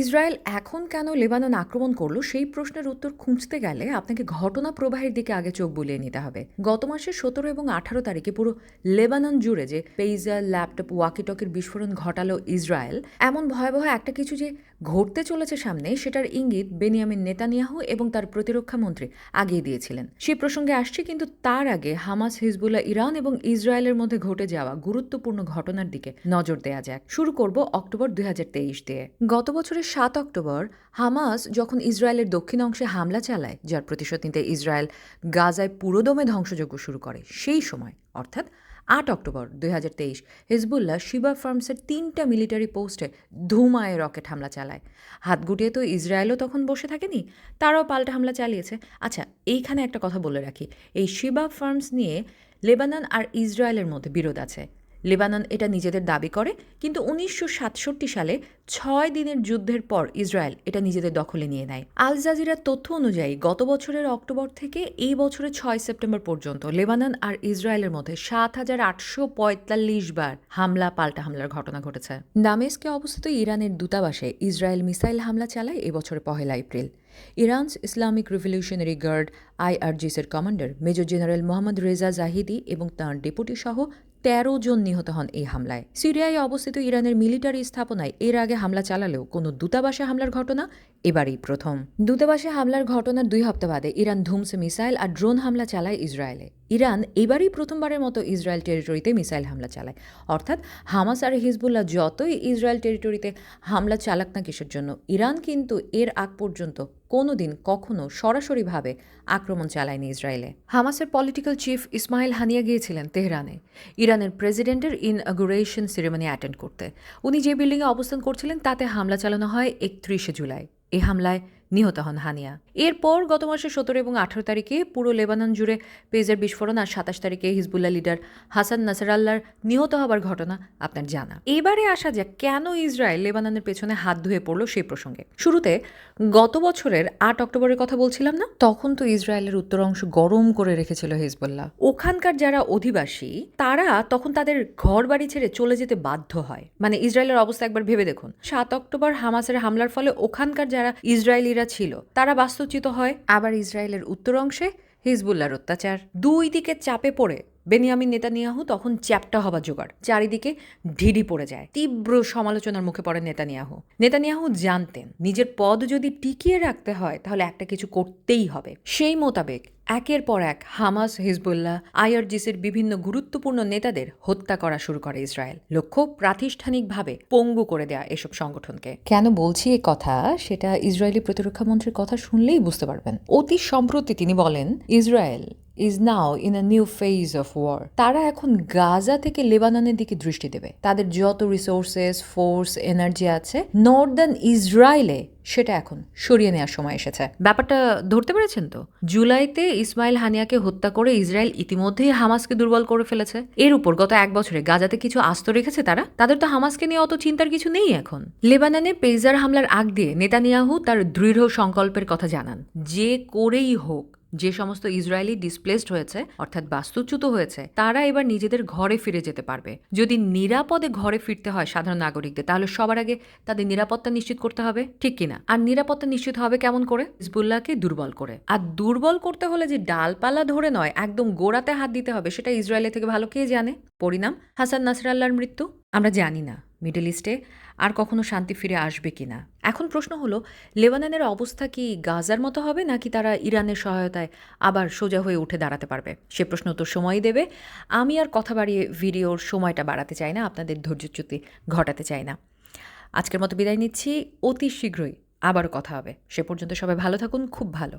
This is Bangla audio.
ইসরায়েল এখন কেন লেবানন আক্রমণ করল সেই প্রশ্নের উত্তর খুঁজতে গেলে আপনাকে ঘটনা প্রবাহের দিকে আগে চোখ বুলিয়ে নিতে হবে। গত মাসের সতেরো এবং আঠারো তারিখে পুরো লেবানন জুড়ে যে পেইজার, ল্যাপটপ, ওয়াকিটকের বিস্ফোরণ ঘটালো ইসরায়েল, এমন ভয়াবহ একটা কিছু যে ঘটতে চলেছে সামনে সেটার ইঙ্গিত বেনিয়ামিন নেতানিয়াহু এবং তার প্রতিরক্ষা মন্ত্রী আগিয়ে দিয়েছিলেন। সেই প্রসঙ্গে আসছে কিন্তু তার আগে হামাস, হিজবুল্লাহ, ইরান এবং ইসরায়েলের মধ্যে ঘটে যাওয়া গুরুত্বপূর্ণ ঘটনার দিকে নজর দেয়া যাক। শুরু করব অক্টোবর দুই হাজার তেইশ দিয়ে। গত বছরের সাত অক্টোবর হামাস যখন ইসরায়েলের দক্ষিণ অংশে হামলা চালায়, যার প্রতিশোধ নিতে ইসরায়েল গাজায় পুরোদমে ধ্বংসযজ্ঞ শুরু করে, সেই সময়, অর্থাৎ অক্টোবর দুই হাজার তেইশ, হিজবুল্লাহ শিবা ফার্মসের তিনটা মিলিটারি পোস্টে ধুমায় রকেট হামলা চালায়। হাত গুটিয়ে তো ইসরায়েলও তখন বসে থাকেনি, তারাও পাল্টা হামলা চালিয়েছে। আচ্ছা এইখানে একটা কথা বলে রাখি, এই শিবা ফার্মস নিয়ে লেবানন আর ইসরায়েলের মধ্যে বিরোধ আছে। লেবানন এটা নিজেদের দাবি করে, কিন্তু উনিশশো সাতষট্টি সালে ছয় দিনের যুদ্ধের পর ইসরায়েল এটা নিজেদের দখলে নিয়ে নেয়। আল জাজিরার তথ্য অনুযায়ী, গত বছরের অক্টোবর থেকে এই বছরের ছয় সেপ্টেম্বর পর্যন্ত লেবানন আর ইসরায়েলের মধ্যে সাত হাজার আটশো পঁয়তাল্লিশ বার হামলা, পাল্টা হামলার ঘটনা ঘটেছে। দামেস্কে অবস্থিত ইরানের দূতাবাসে ইসরায়েল মিসাইল হামলা চালায় এবছরের পহেলা April. Iran's Islamic revolutionary guard আইআরজিসের commander, major general Mohammad Reza Zahedi এবং তাঁর ডেপুটি সহ তেরো জন নিহত হন এই হামলায়। সিরিয়ায় অবস্থিত ইরানের মিলিটারি স্থাপনায় এর আগে হামলা চালালেও কোনো দূতাবাসে হামলার ঘটনা এবারই প্রথম। দূতাবাসে হামলার ঘটনার দুই হপ্তাহ বাদে ইরান ধুমসে মিসাইল আর ড্রোন হামলা চালায় ইসরায়েলে। ইরান এবারই প্রথমবারের মতো ইসরায়েল টেরিটরিতে মিসাইল হামলা চালায়। অর্থাৎ হামাস আর হিজবুল্লাহ যতই ইসরায়েল টেরিটরিতে হামলা চালাক না কিসের জন্য, ইরান কিন্তু এর আগ পর্যন্ত কোনোদিন কখনো সরাসরিভাবে আক্রমণ চালায়নি ইসরায়েলে। হামাসের পলিটিক্যাল চিফ ইসমাইল হানিয়া গিয়েছিলেন তেহরানে। ইরানের প্রেসিডেন্টের ইনঅগুরেশন সেরেমনি অ্যাটেন্ড করতে। উনি যে বিল্ডিংয়ে অবস্থান করছিলেন, তাতে হামলা চালানো হয় একত্রিশে জুলাই। এই হামলায় নিহত হন হানিয়া। এরপর গত মাসের সতেরো এবং আঠারো তারিখে পুরো লেবানন জুড়ে পেজের বিস্ফোরণ আর সাতাশ তারিখে হিজবুল্লাহ লিডার হাসান নাসারাল্লার নিহত হবার ঘটনা আপনার জানা। এবারে আসা যাক, কেন ইসরায়েল লেবাননের পেছনে হাত ধুয়ে পড়ল সেই প্রসঙ্গে। শুরুতে গত বছরের আট অক্টোবরের কথা বলছিলাম না? তখন তো ইসরায়েলের উত্তর অংশ গরম করে রেখেছিল হিজবুল্লাহ। ওখানকার যারা অধিবাসী, তারা তখন তাদের ঘর বাড়ি ছেড়ে চলে যেতে বাধ্য হয়। মানে ইসরায়েলের অবস্থা একবার ভেবে দেখুন। সাত অক্টোবর হামাসের হামলার ফলে ওখানকার যারা ইসরায়েলিরা ছিল। তারা বাস্তুচ্যুত হয় আবার ইসরায়েলের উত্তর অংশে হিজবুল্লার অত্যাচার। দুই দিকে চাপে পড়ে বেনিয়ামিন নেতানিয়াহু তখন চ্যাপ্টা হবা জোগাড়। চারিদিকে ঢিডি পড়ে যায়। তীব্র সমালোচনার মুখে পড়ে নেতানিয়াহু। নেতানিয়াহু জানতেন, নিজের পদ যদি টিকিয়ে রাখতে হয়, তাহলে একটা কিছু করতেই হবে। সেই মোতাবেক একের পর এক হামাস, হিজবুল্লাহ, আইআরজিসির বিভিন্ন গুরুত্বপূর্ণ নেতাদের হত্যা করা শুরু করে ইসরায়েল। লক্ষ্য, প্রাতিষ্ঠানিকভাবে পঙ্গু করে দেয়া এসব সংগঠনকে। কেন বলছি এ কথা? সেটা ইসরায়েলি প্রতিরক্ষা মন্ত্রীর কথা শুনলেই বুঝতে পারবেন। অতি সম্প্রতি তিনি বলেন, Israel is now in a new phase of war তারা এখন গাজা থেকে লেবাননের দিকে দৃষ্টি দেবে। তাদের যত রিসোর্সেস ফোর্স এনার্জি আছে নর্দার্ন ইসরায়েলে সেটা এখন সরিয়ে নেওয়ার সময় এসেছে। ব্যাপারটা ধরতে পেরেছেন তো? জুলাইতে ইসমাইল হানিয়াকে হত্যা করে ইসরায়েল ইতিমধ্যেই হামাসকে দুর্বল করে ফেলেছে। এর উপর গত এক বছরে গাজাতে কিছু আস্ত রেখেছে তারা। তাদের তো হামাসকে নিয়ে অত চিন্তার কিছু নেই এখন। লেবাননে পেজার হামলার আগ দিয়ে নেতানিয়াহু তার দৃঢ় সংকল্পের কথা জানান। যে করেই হোক যে সমস্ত ইসরায়েলি ডিসপ্লেসড হয়েছে, অর্থাৎ বাস্তুচ্যুত হয়েছে, তারা এবার নিজেদের ঘরে ফিরে যেতে পারবে। যদি নিরাপদে ঘরে ফিরতে হয় সাধারণ নাগরিকদের, তাহলে সবার আগে তাদের নিরাপত্তা নিশ্চিত করতে হবে, ঠিক কিনা? আর নিরাপত্তা নিশ্চিত হবে কেমন করে? হিজবুল্লাহকে দুর্বল করে। আর দুর্বল করতে হলে যে ডালপালা ধরে নয়, একদম গোড়াতে হাত দিতে হবে, সেটা ইসরায়েলের থেকে ভালো কে জানে? পরিণাম? হাসান নাসরাল্লাহর মৃত্যু? আমরা জানি না। মিডল ইস্টে, আর কখনো শান্তি ফিরে আসবে কি না? এখন প্রশ্ন হলো, লেবাননের অবস্থা কি গাজার মতো হবে, নাকি তারা ইরানের সহায়তায় আবার সোজা হয়ে উঠে দাঁড়াতে পারবে? সে প্রশ্ন তো সময় দেবে। আমি আর কথা বাড়িয়ে ভিডিওর সময়টা বাড়াতে চাই না, আপনাদের ধৈর্যচ্যুতি ঘটাতে চাই না। আজকের মতো বিদায় নিচ্ছি, অতি শীঘ্রই আবারও কথা হবে। সে পর্যন্ত সবাই ভালো থাকুন, খুব ভালো।